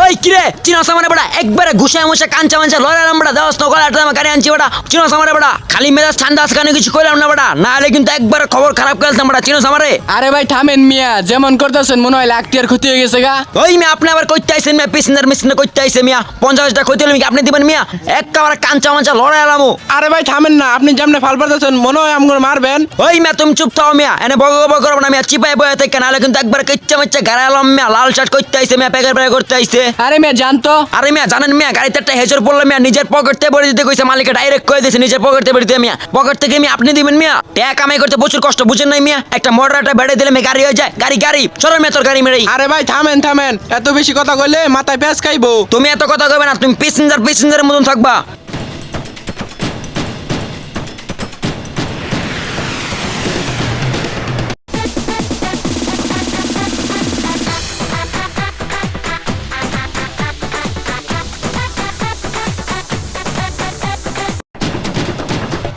ওই কিরে চিনো সামানে বড়া একবারে ঘুষায় মুষে কাঞ্চা মাঞ্চা লড়াইলাম বড়া দেওয়াস নকল আট দামে গাড়ি আনছি বড়া চিনো সামানে বড়া খালি মেজাজ ঠান্ডা আজকানে কিছু কইলাম না বড়া না হলে কিন্তু একবারে খবর খারাপ করে দিতাম বড়া চিনো সামারে আরে ভাই থামেন মিয়া যেমন করতেছেন মনে হয় লাখ টিয়ার ক্ষতি হয়ে গেছে গা। ওই মিয়া আপনি আবার কইতে আইছেন মিয়া পিসিনার মিসিনার কইতে আইছে মিয়া পঞ্চাশটা কইতে হলে আপনি দিবেন মিয়া? একবারে কাঞ্চা মাঞ্চা লড়াইলামো আরে ভাই থামেন না আপনি যেমনে ফাল পারতেছেন মনে হয় আমগুলো মারবেন। ওই মিয়া তুমি চুপ থাও মিয়া এনে বগ বগ করব না মিয়া চিপাই বয়ে থেকে নাহলে কিন্তু একবার কিচ্ছা মিচ্ছা গাড়ালাম মিয়া লাল শার্ট করতে আইছে মিয়া প্যাকেট প্যাকেট করতে আইছে। আরে মিয়া জানতো আরে মিয়া জানেন মিয়া গাড়িতে একটা হেজর পড়ল মিয়া নিজের পকেট থেকে ভরে দিতে কইছে মালিক ডাইরেক্ট কয়ে দিয়েছে নিজের পকেটে ভরে দিতে মিয়া। পকেট থেকে মিয়া আপনি দিবেন মিয়া। ট্যাক কামাই করতে প্রচুর কষ্ট বুঝেন নাই মিয়া? একটা মোটর একটা বেড়ে দিলে মিয়া গাড়ি হয়ে যায়। গাড়ি গাড়ি। চলো মিয়া তোর গাড়ি মেরেই। আরে ভাই থামেন থামেন। এত বেশি কথা কইলে মাথায় পেঁচ খাইবো। তুমি এত কথা কইবে না তুমি প্যাসেঞ্জার প্যাসেঞ্জারের মতন থাকবা।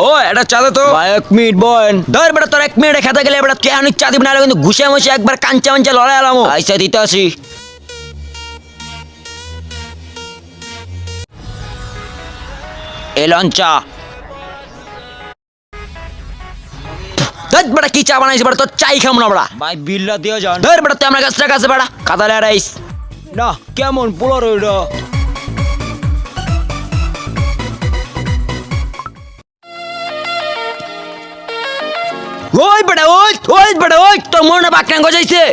ও এটা চা দে তো এক মিনিট বয়েন। ধর বেটা তোর এক মিনিটে খেতে গেলে বেটা তুই অনেক চা দিবি না কিন্তু ঘুষে মুষে একবার কাঞ্চা মাঞ্চা লড়াই আলামো। আইসা দিতে আসি। এলন চা ধর বেটা কি চা বানাইছে বেটা তোর চাই খাম না বেটা। ভাই বিল্লা দিয়ে যান। ধর বেটা তুই আমার কাছে কাছে বেটা। কাদা রাইস। না কেমন পোলার ওইটা? ওই বেটা ওই ওই বেটা ওই তোর মনে বাক্যাং গজাইছে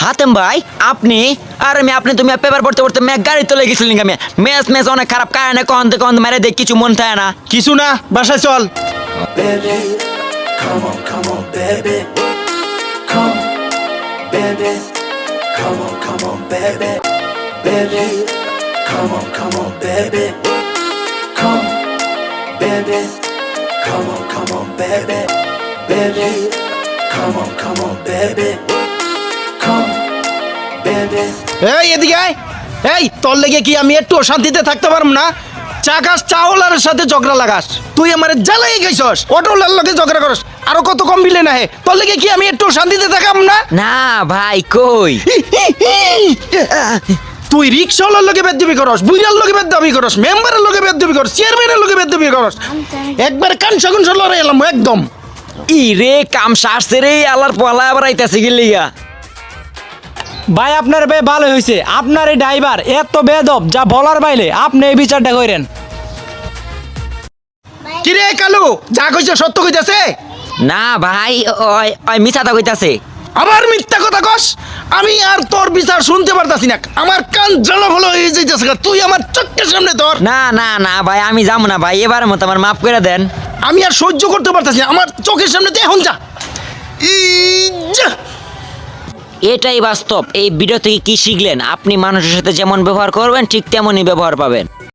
হাতেম ভাই আপনি আরে আমি আপনি তুমি পেপার পড়তে পড়তে ম্যাক গাড়ি তোলে গেছিলেন আমি ম্যাচ ম্যাচ অনেক খারাপ কারণে কন কন মেরে দেখ কিছু মন থাকে না কিছু না বাসায় চল baby. Come on, come on, baby. Come, baby. Come on, come on, baby. Baby. Come on, come on, baby. Come, baby. Come on, come on, baby. Baby. Come on, come on, baby. Come, baby. এই এদিকে আয়। এই তোর লেগে কি আমি একটু শান্তিতে থাকতে পারব না? চা খাস চাওলার সাথে ঝগড়া লাগাস। তুই আমার জ্বালাই গেছস অটোলার লগে ঝগড়া করস আরও কত কম বিলে না হে তোর লেগে কি আমি একটু শান্তিতে থাকাম না? না ভাই কই? তুই রিক্সাওয়ালার লগে বেদবি করস বুইরার লগে বেদবি করস মেম্বারের লগে বেদবি করস চেয়ারম্যানের লগে বেদবি করস। একবার কান সাগুন লড়াই এলাম একদম। ই রে কাম সারছে রে আল্লাহর পলা আবার আইতাছে গেলিগা ভাই আপনার বে ভালো হয়েছে আপনার এই ড্রাইভার এত বেদব যা বলার বাইলে আপনি এই বিচারটা করেন কিরে কালু যা কইছে সত্য কইতাছে? না ভাই ওই ওই মিছাতা কইতাছে। আবার মিথ্যা কথা কস? আমি আর তোর বিচার শুনতে পারতাছি না। আমার কান জ্বালা ভালো হয়ে যাইতেছে তুই আমার চোখের সামনে তোর না না না ভাই আমি যাব না ভাই এবার মতো আমার মাফ করে দেন। আমি আর সহ্য করতে পারতেছি আমার চোখের সামনে তো এখন যা। এটাই বাস্তব। এই ভিডিও থেকে কি শিখলেন? আপনি মানুষের সাথে যেমন ব্যবহার করবেন, ঠিক তেমনই ব্যবহার পাবেন।